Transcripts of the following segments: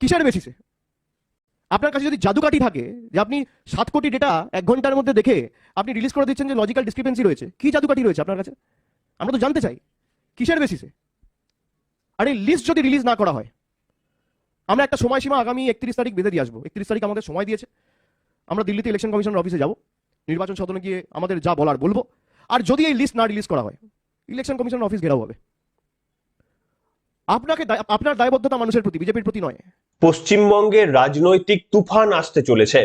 কিসের বেসিসে আপনার কাছে যদি জাদুকাঠি থাকে, যে আপনি সাত কোটি ডেটা এক ঘণ্টার মধ্যে দেখে আপনি রিলিজ করে দিচ্ছেন যে লজিক্যাল ডিসক্রিপেন্সি রয়েছে, কি জাদুকাঠি রয়েছে আপনার কাছে? আমরা তো জানতে চাই, কিসের বেসিসে আর এই লিস্ট যদি রিলিজ না করা হয়, আমরা একটা সময়সীমা আগামী একত্রিশ তারিখ বেঁধে দিয়ে আসব। একত্রিশ তারিখ আমাদের সময় দিয়েছে। আমরা দিল্লিতে ইলেকশন কমিশনের অফিসে যাব। নির্বাচন সদনে গিয়ে আমাদের যা বলার বলব। আর যদি এই লিস্ট না রিলিজ করা হয় ইলেকশন কমিশনের অফিস ঘেরাও হবে। আপনাকে আপনার দায়বদ্ধতা মানুষের প্রতি, বিজেপির প্রতি নয়। পশ্চিমবঙ্গের রাজনৈতিক তুফান আসতে চলেছে।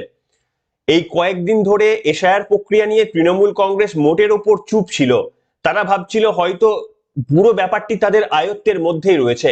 এই কয়েকদিন ধরে এশায়ার প্রক্রিয়া নিয়ে তৃণমূল কংগ্রেস মোটের ওপর চুপ ছিল। তারা ভাবছিল হয়তো পুরো ব্যাপারটি তাদের আয়ত্তের মধ্যেই রয়েছে।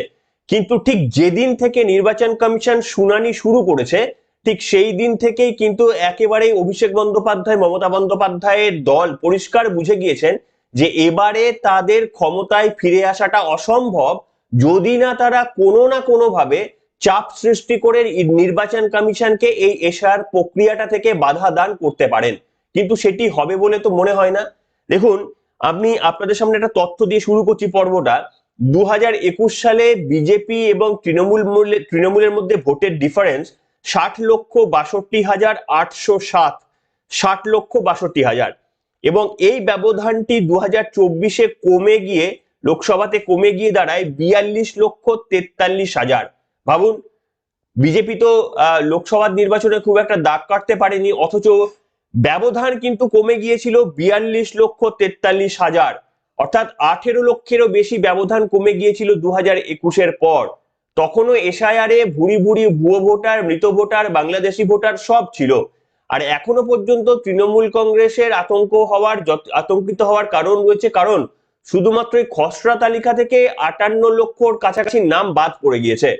কিন্তু ঠিক যেদিন থেকে নির্বাচন কমিশন শুনানি শুরু করেছে, ঠিক সেই দিন থেকেই কিন্তু একেবারেই অভিষেক বন্দ্যোপাধ্যায়, মমতা বন্দ্যোপাধ্যায়ের দল পরিষ্কার বুঝে গিয়েছেন যে এবারে তাদের ক্ষমতায় ফিরে আসাটা অসম্ভব। যদি না তারা কোনো না কোনোভাবে ভাবে চাপ সৃষ্টি করে নির্বাচন কমিশনকে এই এশার প্রক্রিয়াটা থেকে বাধা দান করতে পারেন। কিন্তু সেটি হবে বলে তো মনে হয় না। দেখুন আমি আপনাদের সামনে একটা তথ্য দিয়ে শুরু করছি পর্বটা। দু হাজার একুশ সালে বিজেপি এবং তৃণমূল মূল্যে- তৃণমূলের মধ্যে ভোটের ডিফারেন্স ষাট লক্ষ বাষট্টি হাজার আটশো সাত। ষাট লক্ষ বাষট্টি হাজার। এবং এই ব্যবধানটি দু হাজার কমে গিয়ে, লোকসভাতে কমে গিয়ে দাঁড়ায় বিয়াল্লিশ লক্ষ তেতাল্লিশ হাজার। ভাবুন, বিজেপি তো লোকসভার নির্বাচনে খুব একটা দাগ কাটতে পারেনি, অথচ ব্যবধান কিন্তু কমে গিয়েছিল বিয়াল্লিশ লক্ষ তেতাল্লিশ হাজার। অর্থাৎ আঠেরো লক্ষেরও বেশি ব্যবধান কমে গিয়েছিল দু হাজার একুশের পর। তখনও এসআইআরে ভুরি ভুরি ভুয়ো ভোটার, মৃত ভোটার, বাংলাদেশি ভোটার সব ছিল। আর এখনও পর্যন্ত তৃণমূল কংগ্রেসের আতঙ্ক হওয়ার আতঙ্কিত হওয়ার কারণ রয়েছে, কারণ শুধুমাত্র খসড়া তালিকা থেকে আটান্ন লক্ষর কাছাকাছি নাম বাদ পড়ে গিয়েছে।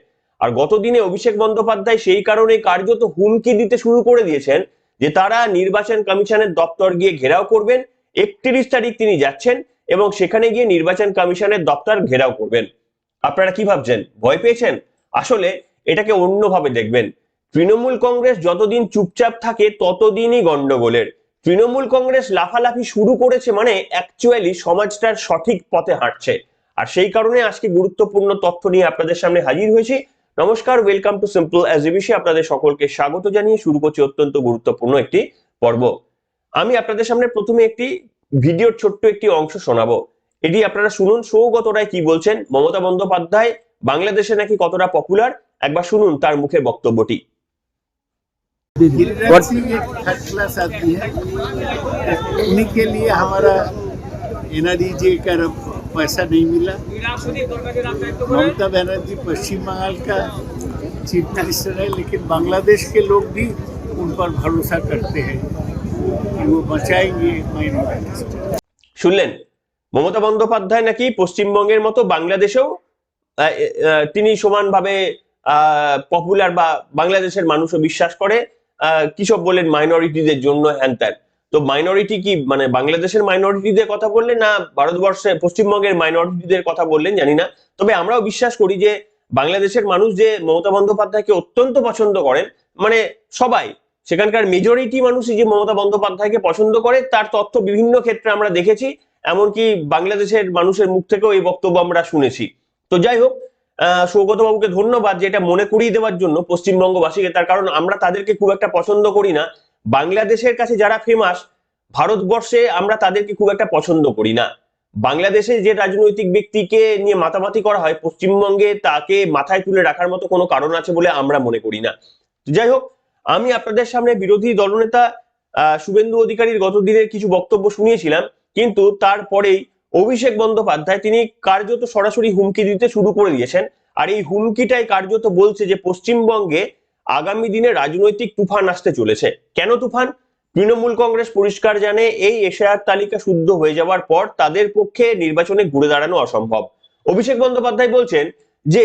আর গতদিনে অভিষেক বন্দ্যোপাধ্যায় সেই কারণে কার্যত হুমকি দিতে শুরু করে দিয়েছেন যে তারা নির্বাচন কমিশনের দপ্তর গিয়ে ঘেরাও করবেন, একত্রিশ তারিখ তিনি যাচ্ছেন এবং সেখানে গিয়ে নির্বাচন কমিশনের দপ্তর ঘেরাও করবেন। আপনারা কি ভাবছেন? ভয় পেয়েছেন? আসলে এটাকে অন্যভাবে দেখবেন। তৃণমূল কংগ্রেস যতদিন চুপচাপ থাকে, ততদিনই গন্ডগোলের তৃণমূল কংগ্রেস লাফালাফি শুরু করেছে মানে অ্যাকচুয়ালি সমাজটার সঠিক পথে হাঁটছে। আর সেই কারণে আজকে গুরুত্বপূর্ণ তথ্য নিয়ে আপনাদের সামনে হাজির হয়েছি। নমস্কার ওয়েলকাম টু সিম্পল অ্যাজ বিষয়ে আপনাদের সকলকে স্বাগত জানিয়ে শুরু করছি অত্যন্ত গুরুত্বপূর্ণ একটি পর্ব আমি আপনাদের সামনে প্রথমে একটি ভিডিওর ছোট্ট একটি অংশ শোনাবো এটি আপনারা শুনুন সৌগত রায় কি বলছেন মমতা বন্দ্যোপাধ্যায় বাংলাদেশে নাকি কতটা পপুলার একবার শুনুন তার মুখে বক্তব্যটি गिरिराज सिंह एक थर्ड क्लास आदमी है उन्हीं के लिए हमारा एनआरईजे का पैसा नहीं मिला ममता बनर्जी पश्चिम बंगाल का चीफ मिनिस्टर है लेकिन बांग्लादेश के लोग भी उन पर भरोसा करते हैं कि वो बचाएंगे माइनॉरिटीज को শুনলেন মমতা বন্দ্যোপাধ্যায় নাকি পশ্চিমবঙ্গের মতো বাংলাদেশেও আহ, আহ, তিনি সমানভাবে পপুলার বা বাংলাদেশের মানুষও বিশ্বাস করে আহ, কি সব বললেন মাইনরিটিদের জন্য হ্যান ত্যান তো মাইনরিটি কি মানে বাংলাদেশের মাইনরিটিদের কথা বললেন না ভারতবর্ষে পশ্চিমবঙ্গের মাইনরিটিদের কথা বললেন? জানি না। তবে আমরাও বিশ্বাস করি যে বাংলাদেশের মানুষ যে মমতা বন্দ্যোপাধ্যায়কে অত্যন্ত পছন্দ করেন মানে সবাই সেখানকার মেজরিটি মানুষই যে মমতা বন্দ্যোপাধ্যায়কে পছন্দ করে তার তথ্য বিভিন্ন ক্ষেত্রে আমরা দেখেছি এমনকি বাংলাদেশের মানুষের মুখ থেকেও এই বক্তব্য আমরা শুনেছি। তো যাই হোক আহ, সৌগত বাবুকে ধন্যবাদ যে এটা মনে করিয়ে দেওয়ার জন্য পশ্চিমবঙ্গবাসীকে তার কারণ আমরা তাদেরকে খুব একটা পছন্দ করি না। বাংলাদেশের কাছে যারা ফেমাস ভারতবর্ষে আমরা তাদেরকে খুব একটা পছন্দ করি না। বাংলাদেশে যে রাজনৈতিক ব্যক্তিকে নিয়ে মাতামাতি করা হয়, পশ্চিমবঙ্গে তাকে মাথায় তুলে রাখার মতো কোনো কারণ আছে বলে আমরা মনে করি না। যাই হোক, আমি আপনাদের সামনে বিরোধী দলনেতা শুভেন্দু অধিকারীর গত দিনের কিছু বক্তব্য শুনিয়েছিলাম, কিন্তু তারপরেই অভিষেক বন্দ্যোপাধ্যায় তিনি কার্যত সরাসরি হুমকি দিতে শুরু করে দিয়েছেন। আর এই হুমকিটাই কার্যত বলছে যে পশ্চিমবঙ্গে আগামী দিনে রাজনৈতিক তুফান আসতে চলেছে। কেন তুফান? তৃণমূল কংগ্রেস পরিষ্কার জানে এই এশিয়ার তালিকা শুদ্ধ হয়ে যাওয়ার পর তাদের পক্ষে নির্বাচনে ঘুরে দাঁড়ানো অসম্ভব। অভিষেক বন্দ্যোপাধ্যায় বলছেন যে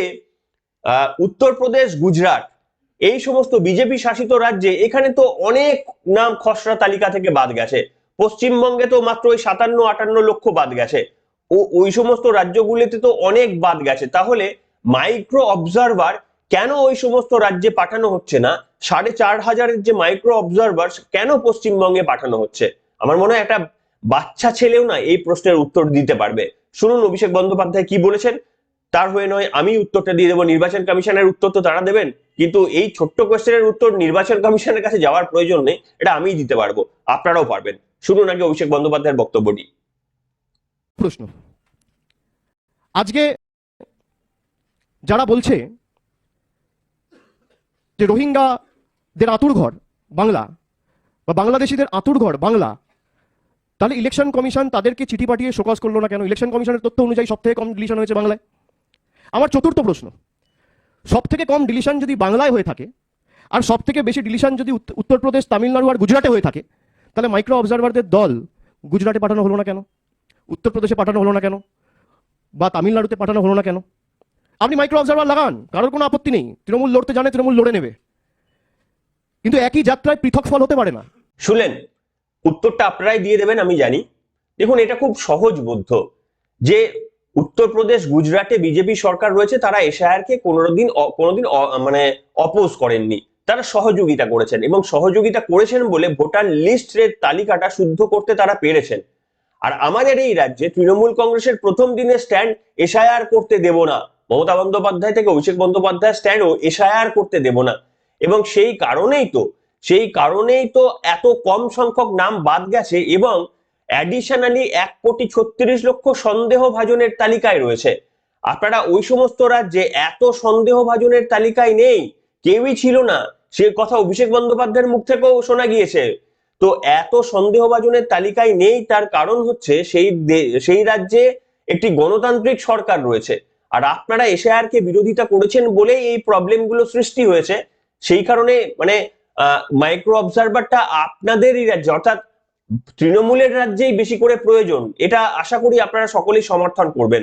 উত্তরপ্রদেশ, গুজরাট, এই সমস্ত বিজেপি শাসিত রাজ্যে এখানে তো অনেক নাম খসড়া তালিকা থেকে বাদ গেছে। পশ্চিমবঙ্গে তো মাত্র ওই সাতান্ন, আটান্ন লক্ষ বাদ গেছে। ও, ওই সমস্ত রাজ্যগুলিতে তো অনেক বাদ গেছে। তাহলে মাইক্রো অবজারভার কেন ওই সমস্ত রাজ্যে পাঠানো হচ্ছে না? সাড়ে চার হাজারের যে মাইক্রো অবজারভার কেন পশ্চিমবঙ্গে পাঠানো হচ্ছে? আমার মনে হয় একটা বাচ্চা ছেলেও না এই প্রশ্নের উত্তর দিতে পারবে। শুনুন, অভিষেক বন্দ্যোপাধ্যায় কি বলেছেন? তার হয়ে নয়, আমি উত্তরটা দিয়ে দেবো। নির্বাচন কমিশনের উত্তর তো তারা দেবেন। কিন্তু এই ছোট্ট কোয়েশ্চেনের উত্তর নির্বাচন কমিশনের কাছে যাওয়ার প্রয়োজন নেই, এটা আমিই দিতে পারব। আপনারাও পারবেন। শুনুন আগে অভিষেক বন্দ্যোপাধ্যায়ের বক্তব্যটি। প্রশ্ন। আজকে যারা বলছে যে রোহিঙ্গাদের আতুর ঘর, বাংলা বা বাংলাদেশিদের আতুর ঘর, বাংলা, তাহলে ইলেকশন কমিশন তাদেরকে চিঠি পাঠিয়ে শোকজ করল না কেন? ইলেকশন কমিশনের তথ্য অনুযায়ী সব থেকে কম ডিলিশন হয়েছে বাংলায়। আমার চতুর্থ প্রশ্ন সব থেকে কম ডিলিশন যদি বাংলায় হয়ে থাকে আর সব থেকে বেশি ডিলিশন যদি উত্ত- উত্তরপ্রদেশ, তামিলনাড়ু আর গুজরাটে হয়ে থাকে, তাহলে মাইক্রো অবজারভারদের দল গুজরাটে পাঠানো হলো না কেন? উত্তরপ্রদেশে পাঠানো হলো না কেন? বা তামিলনাড়ুতে পাঠানো হলো না কেন? আপনি মাইক্রো অবজারভার লাগান, কারোর কোনো আপত্তি নেই। তৃণমূল লড়তে জানে, তৃণমূল লড়ে নেবে। কিন্তু একই যাত্রায় পৃথক ফল হতে পারে না। শুনলেন, উত্তরটা আপনারাই দিয়ে দেবেন, আমি জানি। দেখুন, এটা খুব সহজবোধ্য যে উত্তরপ্রদেশ, গুজরাটে বিজেপি সরকার রয়েছে, তারা এশায়ারকে কোনোদিন কোনোদিন মানে অপোজ করেননি। তারা সহযোগিতা করেছেন এবং সহযোগিতা করেছেন বলে ভোটার লিস্টের তালিকাটা শুদ্ধ করতে তারা পেরেছেন। আর আমাদের এই রাজ্যে তৃণমূল কংগ্রেসের প্রথম দিনের স্ট্যান্ড এশায়ার করতে দেব না। মমতা বন্দ্যোপাধ্যায় থেকে অভিষেক বন্দ্যোপাধ্যায় স্ট্যান্ডও এশায়ার করতে দেব না। এবং সেই কারণেই তো, সেই কারণেই তো এত কম সংখ্যক নাম বাদ গেছে এবং অ্যাডিশনালি এক কোটি ছত্রিশ লক্ষ সন্দেহভাজনের তালিকায় রয়েছে। আপনারা ওই সমস্ত রাজ্যে এত সন্দেহভাজনের তালিকায় নেই, কেউই ছিল না। সে কথা অভিষেক বন্দ্যোপাধ্যায়ের মুখ থেকেও শোনা গিয়েছে। তো এত সন্দেহভাজনের তালিকায় নেই, তার কারণ হচ্ছে সেই সেই রাজ্যে একটি গণতান্ত্রিক সরকার রয়েছে। আর আপনারা এশায়ারকে বিরোধিতা করেছেন বলেই এই প্রবলেমগুলো সৃষ্টি হয়েছে। সেই কারণে মানে মাইক্রো অবজারভারটা আপনাদেরই রাজ্যে, অর্থাৎ তৃণমূলের রাজ্যেই বেশি করে প্রয়োজন। এটা আশা করি আপনারা সকলেই সমর্থন করবেন।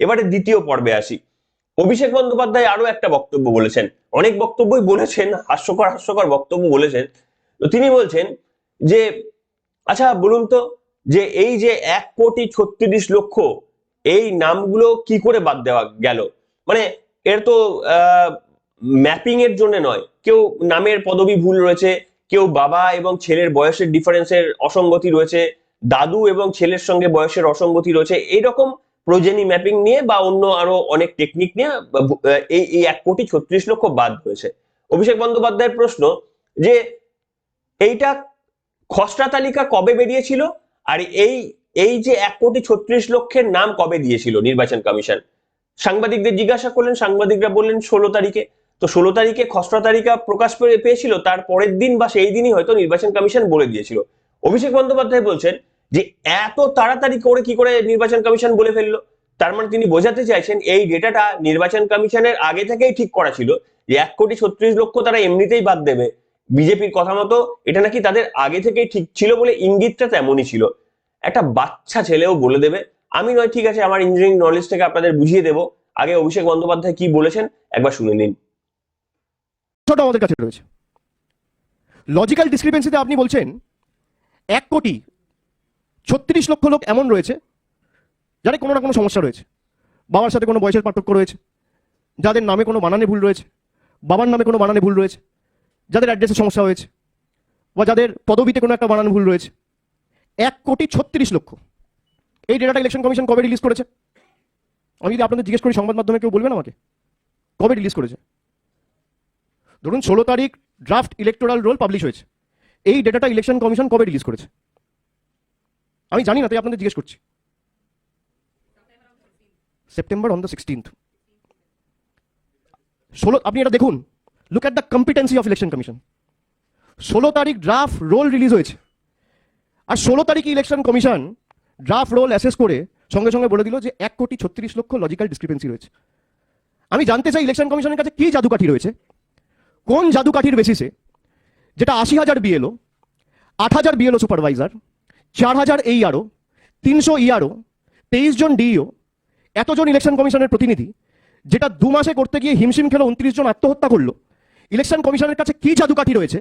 এবারে দ্বিতীয় পর্বে আসি। অভিষেক বন্দ্যোপাধ্যায় আরও একটা বক্তব্য বলেছেন। অনেক বক্তব্যই বলেছেন, হাস্যকর হাস্যকর বক্তব্য বলেছেন। তো তিনি বলছেন যে আচ্ছা বলুন তো, যে এই যে এক কোটি ছত্রিশ লক্ষ এই নামগুলো কি করে বাদ দেওয়া গেল? মানে এর তো ম্যাপিং এর জন্য নয়। কেউ নামের পদবি ভুল রয়েছে, কেউ বাবা এবং ছেলের বয়সের ডিফারেন্সের অসঙ্গতি রয়েছে, দাদু এবং ছেলের সঙ্গে বয়সের অসঙ্গতি রয়েছে, এইরকম প্রোজেনি ম্যাপিং নিয়ে বা অন্য আরও অনেক টেকনিক নিয়ে এই এই এক কোটি ছত্রিশ লক্ষ বাদ রয়েছে। অভিষেক বন্দ্যোপাধ্যায়ের প্রশ্ন যে, এইটা খসড়া তালিকা কবে বেরিয়েছিল? আর এই এই যে এক কোটি ছত্রিশ লক্ষের নাম কবে দিয়েছিল নির্বাচন কমিশন? সাংবাদিকদের জিজ্ঞাসা করলেন, সাংবাদিকরা বললেন ষোলো তারিখে। তো ষোলো তারিখে খসড়া তালিকা প্রকাশ পেয়ে- পেয়েছিল, তার পরের দিন বা সেই দিনই হয়তো নির্বাচন কমিশন বলে দিয়েছিল। অভিষেক বন্দ্যোপাধ্যায় বলছেন যে এত তাড়াতাড়ি করে কি করে নির্বাচন কমিশন বলে ফেলল? তার মানে তিনি বোঝাতে চাইছেন এই ডেটাটা নির্বাচন কমিশনের আগে থেকেই ঠিক করা ছিল যে এক কোটি ছত্রিশ লক্ষ তারা এমনিতেই বাদ দেবে। বিজেপির কথা মতো এটা নাকি তাদের আগে থেকেই ঠিক ছিল বলে ইঙ্গিতটা তেমনই ছিল। একটা বাচ্চা ছেলেও বলে দেবে। আমি নয়, ঠিক আছে, আমার ইঞ্জিনিয়ারিং নলেজ থেকে আপনাদের বুঝিয়ে দেবো। আগে অভিষেক বন্দ্যোপাধ্যায় কি বলেছেন, একবার শুনে নিন। আমাদের কাছে রয়েছে। লজিক্যাল ডিসক্রিপেন্সিতে আপনি বলছেন, এক কোটি ছত্রিশ লক্ষ লোক এমন রয়েছে, যাদের কোনো না কোনো সমস্যা রয়েছে। বাবার সাথে কোনো বয়সের পার্থক্য রয়েছে, যাদের নামে কোনো বানানে ভুল রয়েছে, বাবার নামে কোনো বানানে ভুল রয়েছে, যাদের অ্যাড্রেসে সমস্যা হয়েছে, বা যাদের পদবিতে কোনো একটা বানান ভুল রয়েছে। এক কোটি ছত্রিশ লক্ষ। এই ডেটাটা ইলেকশন কমিশন কবে রিলিজ করেছে? আমি যদি আপনাদের জিজ্ঞেস করি সংবাদ মাধ্যমে কেউ বলবেন আমাকে? কবে রিলিজ করেছে? ধরুন ষোলো তারিখ ড্রাফট ইলেকটোরাল রোল পাবলিশ হয়েছে। এই ডেটাটা ইলেকশন কমিশন কবে রিলিজ করেছে? আমি জানি না, তাই আপনাদের জিজ্ঞেস করছি। সেপ্টেম্বর অন দ্য সিক্সটিন্থ ষোলো, আপনি এটা দেখুন। Look at the competency of election commission ষোলো তারিখ ড্রাফট রোল রিলিজ হয়েছে। আর ষোলো তারিখ election commission draft roll assess করে সঙ্গে সঙ্গে বলে দিল যে এক কোটি ছত্রিশ লক্ষ লজিক্যাল ডিসক্রিপেন্সি রয়েছে। আমি জানতে চাই ইলেকশন কমিশনের কাছে কি জাদুকাঠি রয়েছে? কোন জাদুকাঠির বেসিসে যেটা আশি হাজার বিএলও আট হাজার বিএলও সুপারভাইজার চার হাজার এই আরও তিনশো ইআরও তেইশ জন ডিইও এতজন ইলেকশন কমিশনের প্রতিনিধি, যেটা দু মাসে করতে গিয়ে হিমশিম খেলো উনত্রিশ জন আত্মহত্যা করল। ইলেকশন কমিশনের কাছে কি জাদুকাঠি রয়েছে?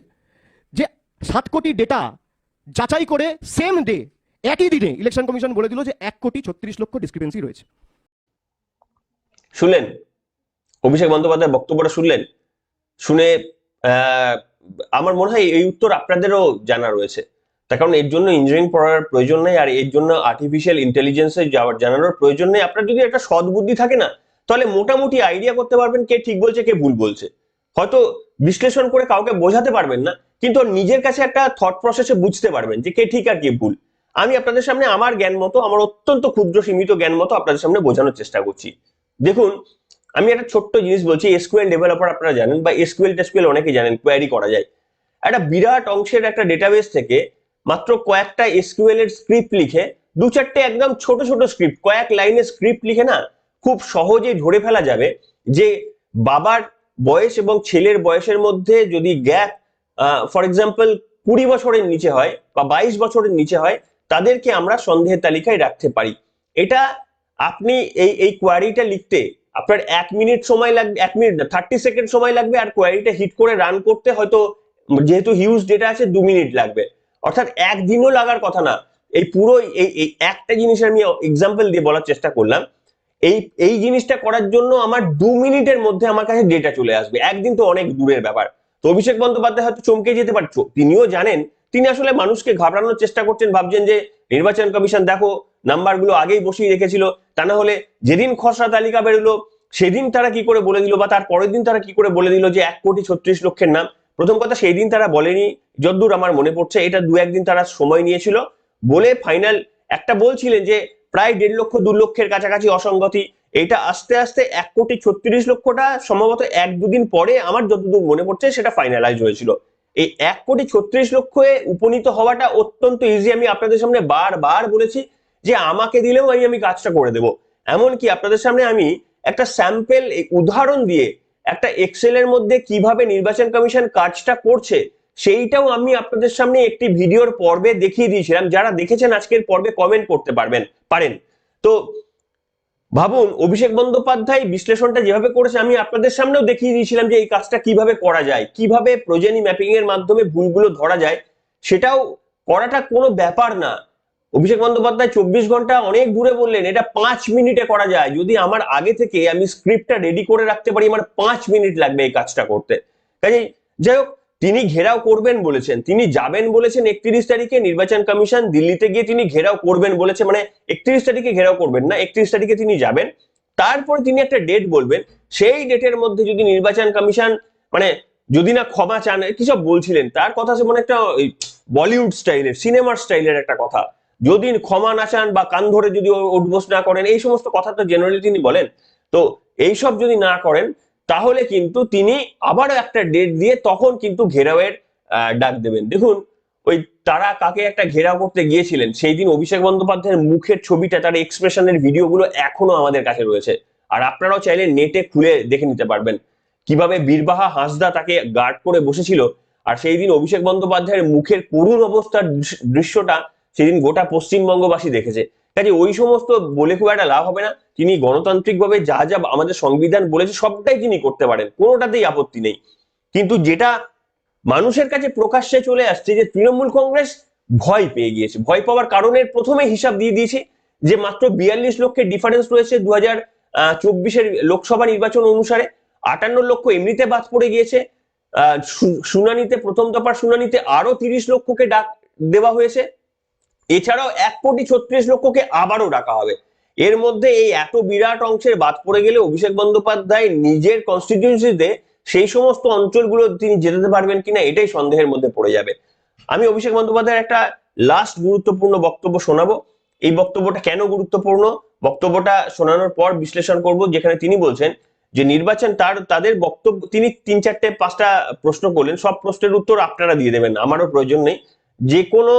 যে সাত কোটি ডেটা যাচাই করে সেম ডে একই দিনে ইলেকশন কমিশন বলে দিল যে এক কোটি ছত্রিশ লক্ষ ডিসক্রিপেন্সি রয়েছে। শুনলেন? অভিষেক বন্দ্যোপাধ্যায় বক্তব্যটা শুনলেন? শুনে আমার মনে হয় এই উত্তর আপনাদেরও জানা রয়েছে। তার কারণ এর জন্য ইঞ্জিনিয়ারিং পড়ার প্রয়োজন নেই আর এর জন্য আর্টিফিশিয়াল ইন্টেলিজেন্সে যাওয়ার জানানোর প্রয়োজন নেই। আপনার যদি একটা সৎ বুদ্ধি থাকে না, তাহলে মোটামুটি আইডিয়া করতে পারবেন কে ঠিক বলছে, কে ভুল বলছে। হয়তো বিশ্লেষণ করে কাউকে বোঝাতে পারবেন না কিন্তু নিজের কাছে একটা থট প্রসেসে বুঝতে পারবেন যে কে ঠিক আর কে ভুল। আমি আপনাদের সামনে আমার জ্ঞান মতো, আমার অত্যন্ত ক্ষুদ্র সীমিত জ্ঞান মতো আপনাদের সামনে বোঝানোর চেষ্টা করছি। দেখুন, আমি একটা ছোট্ট জিনিস বলছি এসকুয়েল ডেভেলপার আপনারা জানেন বা এসকুয়েল টেসকিউএল অনেকে জানেন, কোয়ারি করা যায়। একটা বিরাট অংশের একটা ডেটাবেস থেকে মাত্র কয়েকটা এসকিউএল এর স্ক্রিপ্ট লিখে, দু চারটে একদম ছোট ছোট স্ক্রিপ্ট কয়েক লাইনের স্ক্রিপ্ট লিখে না খুব সহজেই ধরে ফেলা যাবে যে বাবার বয়স এবং ছেলের বয়সের মধ্যে যদি গ্যাপ ফর এক্সাম্পল কুড়ি বছরের নিচে হয় বা বাইশ বছরের নিচে হয়, তাদেরকে আমরা সন্দেহের তালিকায় রাখতে পারি। এটা আপনি এই এই কোয়ারিটা লিখতে আপনার এক মিনিট সময় লাগবে, এক মিনিট না থার্টি সেকেন্ড সময় লাগবে আর কোয়ারিটা হিট করে রান করতে হয়তো যেহেতু হিউজ ডেটা আছে, দু মিনিট লাগবে। অর্থাৎ একদিনও লাগার কথা না। এই পুরো, এই এই একটা জিনিসের আমি এক্সাম্পল দিয়ে বলার চেষ্টা করলাম। এই এই জিনিসটা করার জন্য আমার দু মিনিটের মধ্যে আমার কাছে ডেটা চলে আসবে। একদিন তো অনেক দূরের ব্যাপার। তো অভিষেক বন্দ্যোপাধ্যায় হয়তো চমকে যেতে পারে তিনিও জানেন, তিনি আসলে মানুষকে ঘাবড়ানোর চেষ্টা করছেন, ভাবছেন যে নির্বাচন কমিশন দেখো, নাম্বারগুলো আগেই বসিয়ে রেখেছিল, তা না হলে যেদিন খসড়া তালিকা বেরোলো, সেদিন তারা কি করে বলে দিল বা তার পরের দিন তারা কি করে বলে দিল যে এক কোটি ছত্রিশ লক্ষের নাম? প্রথম কথা, সেই দিন তারা বলেনি, যদ্দূর আমার মনে পড়ছে, এটা দু একদিন তারা সময় নিয়েছিল। বলে ফাইনাল একটা বলছিলেন যে প্রায় দেড় লক্ষ, দু লক্ষের কাছাকাছি অসঙ্গতি এটা আস্তে আস্তে এক কোটি ছত্রিশ লক্ষটা সম্ভবত এক দুদিন পরে আমার যতদূর মনে পড়ছে সেটা ফাইনালাইজ হয়েছিল। এই এক কোটি ছত্রিশ লক্ষে উপনীত হওয়াটা অত্যন্ত ইজি আমি আপনাদের সামনে বারবার বলেছি যে আমাকে দিলেও আমি আমি কাজটা করে দেব। এমনকি আপনাদের সামনে আমি একটা স্যাম্পেল উদাহরণ দিয়ে একটা এক্সেল এর মধ্যে কীভাবে নির্বাচন কমিশন কাজটা করছে, সেইটাও আমি আপনাদের সামনে একটি ভিডিওর পর্বে দেখিয়ে দিয়েছিলাম। যারা দেখেছেন আজকের পর্বে কমেন্ট করতে পারবেন, পারেন। তো ভাবুন, অভিষেক বন্দ্যোপাধ্যায় বিশ্লেষণটা যেভাবে করেছে, আমি আপনাদের সামনেও দেখিয়ে দিয়েছিলাম যে এই কাজটা কীভাবে করা যায়, কীভাবে প্রজেনি ম্যাপিং এর মাধ্যমে ভুলগুলো ধরা যায়, সেটাও করাটা কোনো ব্যাপার না। অভিষেক বন্দ্যোপাধ্যায় চব্বিশ ঘণ্টা অনেক দূরে বললেন, এটা পাঁচ মিনিটে করা যায়। যদি আমার আগে থেকে আমি স্ক্রিপ্টটা রেডি করে রাখতে পারি, আমার পাঁচ মিনিট লাগবে এই কাজটা করতে। কাজেই যাই হোক তিনি ঘেরাও করবেন বলেছেন। তিনি যাবেন বলেছেন একত্রিশ তারিখে নির্বাচন কমিশন দিল্লিতে গিয়ে তিনি ঘেরাও করবেন বলেছে মানে একত্রিশ তারিখে ঘেরাও করবেন না, একত্রিশ তারিখে তিনি যাবেন। তারপর তিনি একটা ডেট বলবেন, সেই ডেটের মধ্যে যদি নির্বাচন কমিশন মানে যদি না ক্ষমা চান কি সব বলছিলেন? তার কথা সে মানে একটা বলিউড স্টাইলের, সিনেমার স্টাইলের একটা কথা। যদি ক্ষমা না চান বা কান ধরে যদি উঠবোস না করেন, এই সমস্ত কথা তো জেনারেলি তিনি বলেন। তো এইসব যদি না করেন তাহলে কিন্তু তিনি আবারও একটা ডেট দিয়ে তখন কিন্তু ঘেরাওয়ের ডাক দেবেন। দেখুন, ওই তারা কাকে একটা ঘেরাও করতে গিয়েছিলেন, সেই দিন অভিষেক বন্দ্যোপাধ্যায়ের মুখের ছবিটা, তার এক্সপ্রেশনের ভিডিওগুলো এখনও আমাদের কাছে রয়েছে। আর আপনারাও চাইলে নেটে খুলে দেখে নিতে পারবেন কীভাবে বীরবাহা হাসদা তাকে গার্ড করে বসেছিল। আর সেই দিন অভিষেক বন্দ্যোপাধ্যায়ের মুখের করুণ অবস্থার দৃশ- দৃশ্যটা সেদিন গোটা পশ্চিমবঙ্গবাসী দেখেছে। কাজে ওই সমস্ত বলে খুব একটা লাভ হবে না। তিনি গণতান্ত্রিকভাবে যা যা আমাদের সংবিধান বলেছে সবটাই তিনি করতে পারেন। কোনোটাতেই আপত্তি নেই। কিন্তু যেটা মানুষের কাছে প্রকাশ্যে চলে আসছে যে তৃণমূল কংগ্রেস ভয় পেয়ে গিয়েছে। ভয় পাওয়ার কারণের প্রথমে হিসাব দিয়ে দিয়েছে যে মাত্র বিয়াল্লিশ লক্ষের ডিফারেন্স রয়েছে দু হাজার চব্বিশের লোকসভা নির্বাচন অনুসারে। আটান্ন লক্ষ এমনিতে বাদ পড়ে গিয়েছে। আহ, শুনানিতে প্রথম দফার শুনানিতে আরও তিরিশ লক্ষকে ডাক দেওয়া হয়েছে। এছাড়াও এক কোটি ছত্রিশ লক্ষকে আবারও ডাকা হবে। এর মধ্যে এই এত বিরাট অংশের বাদ পড়ে গেলে অভিষেক বন্দ্যোপাধ্যায় নিজের কনস্টিটিউন্সিতে সেই সমস্ত অঞ্চলগুলো তিনি যেতে পারবেন কিনা এটাই সন্দেহের মধ্যে পড়ে যাবে। আমি অভিষেক বন্দ্যোপাধ্যায়ের একটা লাস্ট গুরুত্বপূর্ণ বক্তব্য শোনাবো। এই বক্তব্যটা কেন গুরুত্বপূর্ণ? বক্তব্যটা শোনানোর পর বিশ্লেষণ করব, যেখানে তিনি বলছেন যে নির্বাচন তার, তাদের বক্তব্য, তিনি তিন চারটে পাঁচটা প্রশ্ন করলেন। সব প্রশ্নের উত্তর আপনারা দিয়ে দেবেন, আমারও প্রয়োজন নেই। যে কোনো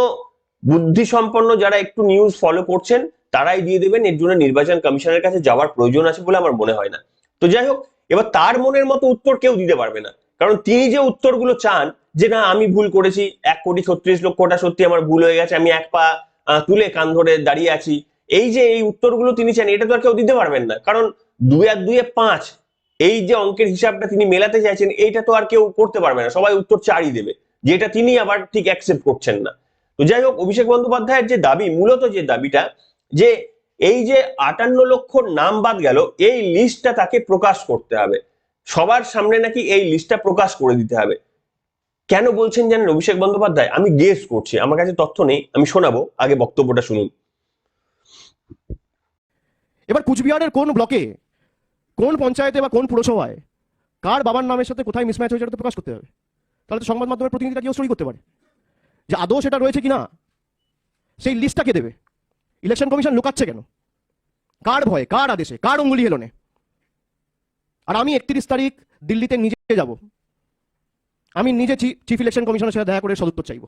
বুদ্ধিসম্পন্ন যারা একটু নিউজ ফলো করছেন, তারাই দিয়ে দেবেন। এর জন্য নির্বাচন কমিশনের কাছে যাওয়ার প্রয়োজন আছে বলে আমার মনে হয় না। তো যাই হোক, এবার তার মনের মতো উত্তর কেউ দিতে পারবে না। কারণ তিনি যে উত্তরগুলো চান, যে না, আমি ভুল করেছি, এক কোটি ছত্রিশ লক্ষটা সত্যি আমার ভুল হয়ে গেছে, আমি এক পা তুলে কান ধরে দাঁড়িয়ে আছি, এই যে এই উত্তরগুলো তিনি চান, এটা তো আর কেউ দিতে পারবেন না। কারণ দুই আর দুয়ে পাঁচ, এই যে অঙ্কের হিসাবটা তিনি মেলাতে চাইছেন, এইটা তো আর কেউ করতে পারবে না। সবাই উত্তর চারই দেবে, যেটা তিনি আবার ঠিক অ্যাকসেপ্ট করছেন না। তো যাই হোক, অভিষেক বন্দ্যোপাধ্যায়ের যে দাবি, মূলত যে দাবিটা, যে এই যে আটান্ন লক্ষ নাম বাদ গেল, এই লিস্টটা তাকে প্রকাশ করতে হবে। সবার সামনে নাকি এই লিস্টটা প্রকাশ করে দিতে হবে। কেন বলছেন জানেন অভিষেক বন্দ্যোপাধ্যায়? আমি গেস করছি, আমার কাছে তথ্য নেই, আমি শোনাবো, আগে বক্তব্যটা শুনুন। এবার কুচবিহারের কোন ব্লকে, কোন পঞ্চায়েতে বা কোন পুরসভায়, কার বাবার নামের সাথে কোথায় মিসম্যাচ হয়েছে প্রকাশ করতে হবে। তাহলে তো সংবাদ মাধ্যমের প্রতিনিধিরা কেউ সই করতে পারে। যে আদৌ সেটা রয়েছে কিনা? সেই লিস্টটা কে দেবে? ইলেকশন কমিশন লুকাচ্ছে কেন? কার ভয়ে, কার আদেশে, কার অঙ্গুলি হেলনে? আর আমি একত্রিশ তারিখ দিল্লিতে নিজে যাব। আমি নিজে চিফ ইলেকশন কমিশনের সাথে দেখা করে সদুত্তর চাইব।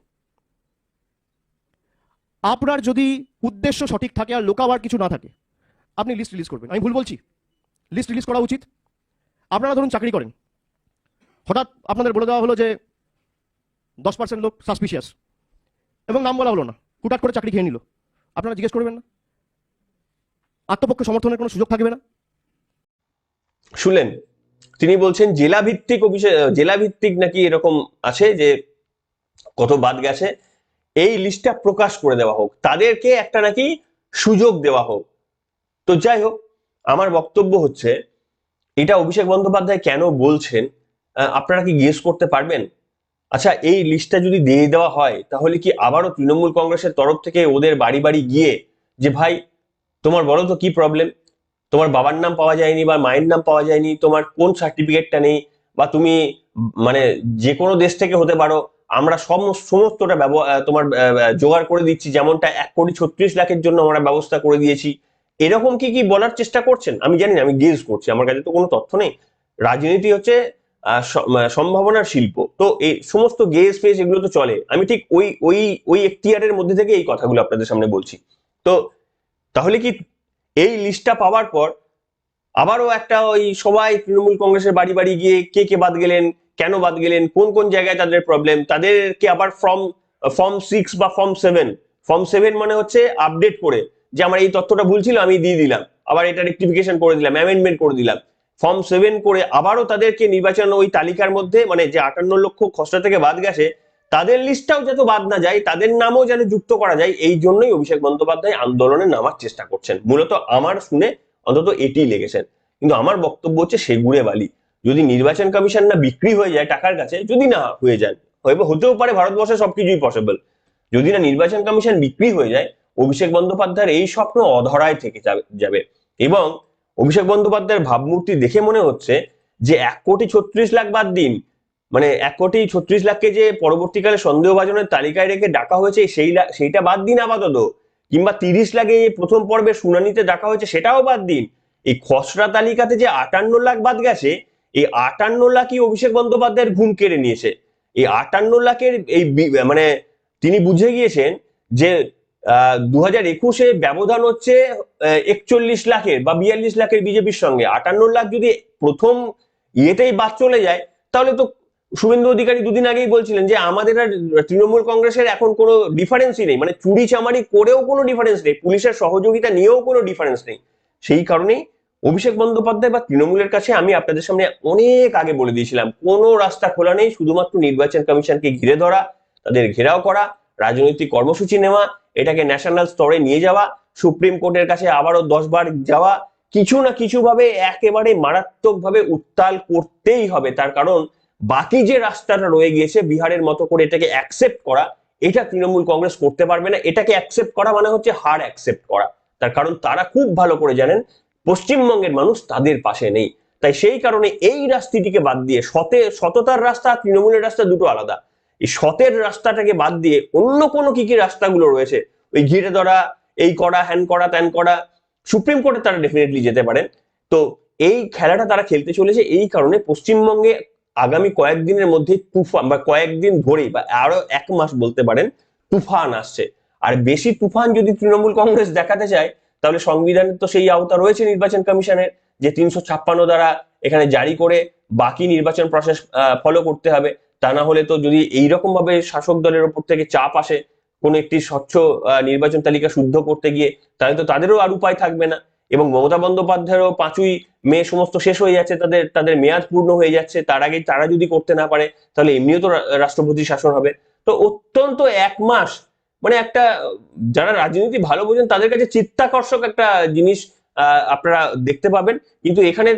আপনার যদি উদ্দেশ্য সঠিক থাকে আর লোকাবার কিছু না থাকে, আপনি লিস্ট রিলিজ করবেন। আমি ভুল বলছি? লিস্ট রিলিজ করা উচিত? আপনারা ধরুন চাকরি করেন। হঠাৎ আপনাদের বলে দেওয়া হলো যে দশ পার্সেন্ট লোক সাসপিশিয়াস এবং নাম বলা হলো না। কুটাট করে চাকরি খেয়ে নিল। আপনারা জিজ্ঞেস করবেন না। আত্মপক্ষ সমর্থনের কোনো সুযোগ থাকবে না। শুনলেন, তিনি বলছেন জেলা ভিত্তিক অভিষেক জেলা ভিত্তিক নাকি এরকম আছে যে, কত বাদ গেছে, এই লিস্টটা প্রকাশ করে দেওয়া হোক। তাদেরকে একটা নাকি সুযোগ দেওয়া হোক। তো যাই হোক, আমার বক্তব্য হচ্ছে, এটা অভিষেক বন্দ্যোপাধ্যায় কেন বলছেন? আপনারা কি গেস করতে পারবেন? আচ্ছা এই লিস্টটা যদি দিয়ে দেওয়া হয়, তাহলে কি আবারও তৃণমূল কংগ্রেসের তরফ থেকে ওদের বাড়ি বাড়ি গিয়ে যে, ভাই, তোমার বলো তো কি প্রবলেম তোমার বাবার নাম পাওয়া যায়নি বা মায়ের নাম পাওয়া যায়নি, তোমার কোন সার্টিফিকেটটা নেই? বা তুমি মানে যে কোনো দেশ থেকে হতে পারো, আমরা সম- সমস্তটা তোমার জোগাড় করে দিচ্ছি, যেমনটা এক কোটি ছত্রিশ লাখের জন্য আমরা ব্যবস্থা করে দিয়েছি। এরকম কি কি বলার চেষ্টা করছেন? আমি জানি না, আমি গেস করছি, আমার কাছে তো কোনো তথ্য নেই। রাজনীতি হচ্ছে সম্ভাবনার শিল্প। তো এই সমস্ত গেস ফেস এগুলো তো চলে। আমি ঠিক ওই ওই ওই এখতিয়ারের মধ্যে থেকে এই কথাগুলো আপনাদের সামনে বলছি। তো তাহলে কি এই লিস্টটা পাওয়ার পর আবারও একটা ওই সবাই তৃণমূল কংগ্রেসের বাড়ি বাড়ি গিয়ে কে কে বাদ গেলেন, কেন বাদ গেলেন, কোন কোন জায়গায় তাদের প্রবলেম তাদেরকে আবার ফর্ম ফর্ম সিক্স বা ফর্ম সেভেন ফর্ম সেভেন মানে হচ্ছে আপডেট করে যে আমার এই তথ্যটা ভুল ছিল, আমি দিয়ে দিলাম। আবার এটা রেক্টিফিকেশন করে দিলাম অ্যামেন্ডমেন্ট করে দিলাম। ফর্ম সেভেন করে আবারও তাদেরকে নির্বাচন ওই তালিকার মধ্যে মানে যে আটান্ন লক্ষ খসড়া থেকে বাদ গেছে, তাদের লিস্টটাও যাতে বাদ না যায়, তাদের নামও যেন যুক্ত করা যায়, এই জন্যই অভিষেক বন্দ্যোপাধ্যায় আন্দোলনে নামার চেষ্টা করছেন। মূলত আমার শুনে অন্তত এটি লেগেছেন। কিন্তু আমার বক্তব্য হচ্ছে সেগুড়ে বালি। যদি নির্বাচন কমিশন না বিক্রি হয়ে যায় টাকার কাছে, যদি না হয়ে হয়তো হতেও পারে ভারতবর্ষে সবকিছুই পসিবল যদি না নির্বাচন কমিশন বিক্রি হয়ে যায়, অভিষেক বন্দ্যোপাধ্যায়ের এই স্বপ্ন অধরায় থেকে যাবে। এবং অভিষেক বন্দ্যোপাধ্যায়ের ভাবমূর্তি দেখে মনে হচ্ছে যে এক কোটি ছত্রিশ লাখ বাদ দিন। মানে এক কোটি ছত্রিশ লাখকে যে পরবর্তীকালে সন্দেহভাজনের তালিকায় রেখে ডাকা হয়েছে, সেই সেইটা বাদ দিন আপাতত। কিংবা তিরিশ লাখে প্রথম পর্বে শুনানিতে ডাকা হয়েছে, সেটাও বাদ দিন। এই খসড়া তালিকাতে যে আটান্ন লাখ বাদ গেছে, এই আটান্ন লাখই অভিষেক বন্দ্যোপাধ্যায়ের ঘুম কেড়ে নিয়েছে। এই আটান্ন লাখের এই মানে তিনি বুঝে গিয়েছেন যে দু হাজার একুশে ব্যবধান হচ্ছে একচল্লিশ লাখের বা বিয়াল্লিশ লাখের বিজেপির সঙ্গে। আটান্ন লাখ যদি প্রথম ইয়েতেই বাদ চলে যায়, তাহলে তো শুভেন্দু অধিকারী দুদিন আগেই বলছিলেন যে আমাদের আর তৃণমূল কংগ্রেসের এখন কোনো ডিফারেন্সই নেই। মানে চুরি চামারি করেও কোনো ডিফারেন্স নেই, পুলিশের সহযোগিতা নিয়েও কোনো ডিফারেন্স নেই। সেই কারণেই অভিষেক বন্দ্যোপাধ্যায় বা তৃণমূলের কাছে আমি আপনাদের সামনে অনেক আগে বলে দিয়েছিলাম, কোনো রাস্তা খোলা নেই, শুধুমাত্র নির্বাচন কমিশনকে ঘিরে ধরা, তাদের ঘেরাও করা, রাজনৈতিক কর্মসূচি নেওয়া এটাকে ন্যাশনাল স্তরে নিয়ে যাওয়া, সুপ্রিম কোর্টের কাছে আবারও দশ বার যাওয়া, কিছু না কিছু ভাবে একেবারে মারাত্মক ভাবে উত্তাল করতেই হবে। তার কারণ, বাকি যে রাস্তাটা রয়ে গিয়েছে বিহারের মতো করে এটাকে অ্যাকসেপ্ট করা, এটা তৃণমূল কংগ্রেস করতে পারবে না। এটাকে অ্যাকসেপ্ট করা মানে হচ্ছে হার অ্যাকসেপ্ট করা। তার কারণ, তারা খুব ভালো করে জানেন, পশ্চিমবঙ্গের মানুষ তাদের পাশে নেই। তাই সেই কারণে এই রাস্তাটিকে বাদ দিয়ে সতে, সততার রাস্তা, তৃণমূলের রাস্তা দুটো আলাদা। এই সতের রাস্তাটাকে বাদ দিয়ে অন্য কোনো কি কি রাস্তাগুলো রয়েছে? ওই ঘিরে ধরা, এই করা, হ্যান করা, ত্যান করা, সুপ্রিম কোর্টে তারা ডেফিনেটলি যেতে পারেন। তো এই খেলাটা তারা খেলতে চলেছে এই কারণে পশ্চিমবঙ্গে আগামী কয়েকদিনের মধ্যে তুফান বা কয়েকদিন ধরেই বা আরও এক মাস বলতে পারেন তুফান আসছে। আর বেশি তুফান যদি তৃণমূল কংগ্রেস দেখাতে চায়, তাহলে সংবিধানের তো সেই আওতা রয়েছে নির্বাচন কমিশনের, যে তিনশো ছাপ্পান্ন দ্বারা এখানে জারি করে বাকি নির্বাচন প্রসেস ফলো করতে হবে। তা না হলে তো যদি এইরকম ভাবে শাসক দলের ওপর থেকে চাপ আসে, কোনো একটি স্বচ্ছ নির্বাচন তালিকা শুদ্ধ করতে গিয়ে, তাহলে তো তাদেরও আর উপায় থাকবে না। এবং মমতা বন্দ্যোপাধ্যায়েরও পাঁচই মে সমস্ত শেষ হয়ে যাচ্ছে, তাদের তাদের মেয়াদ পূর্ণ হয়ে যাচ্ছে, তার আগে তারা যদি করতে না পারে, তাহলে এমনিও তো রাষ্ট্রপতি শাসন হবে। তো অত্যন্ত এক মাস মানে একটা, যারা রাজনীতি ভালো বোঝেন, তাদের কাছে চিত্তাকর্ষক একটা জিনিস আপনারা দেখতে পাবেন। কিন্তু এখানে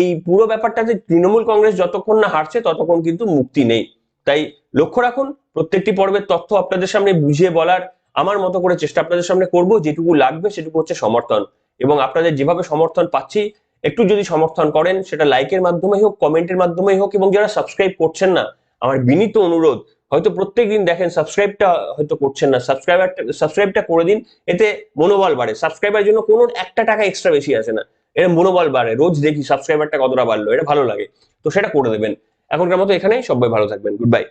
এই পুরো ব্যাপারটা যে তৃণমূল কংগ্রেস যতক্ষণ না হারছে, ততক্ষণ কিন্তু মুক্তি নেই। তাই লক্ষ্য রাখুন, প্রত্যেকটি পর্বের তথ্য আপনাদের সামনে বুঝিয়ে বলার আমার মতো করে চেষ্টা আপনাদের সামনে করব, যেটুকু লাগবে সেটুকু হচ্ছে সমর্থন। এবং আপনাদের যেভাবে সমর্থন পাচ্ছি, একটু যদি সমর্থন করেন, সেটা লাইকের মাধ্যমে হোক, কমেন্টের মাধ্যমে হোক, এবং যারা সাবস্ক্রাইব করছেন না, আমার বিনীত অনুরোধ, হয়তো প্রত্যেকদিন দেখেন সাবস্ক্রাইবটা হয়তো করছেন না সাবস্ক্রাইবারটা সাবস্ক্রাইবটা করে দিন, এতে মনোবল বাড়ে। সাবস্ক্রাইবার জন্য কোনো একটা টাকা এক্সট্রা বেশি আসে না। এটা মনোবল বাড়ে। রোজ দেখি সাবস্ক্রাইবারটা কতটা বাড়লো, এটা ভালো লাগে। তো সেটা করে দেবেন। এখনকার মতো এখানেই সবাই ভালো থাকবেন। Good bye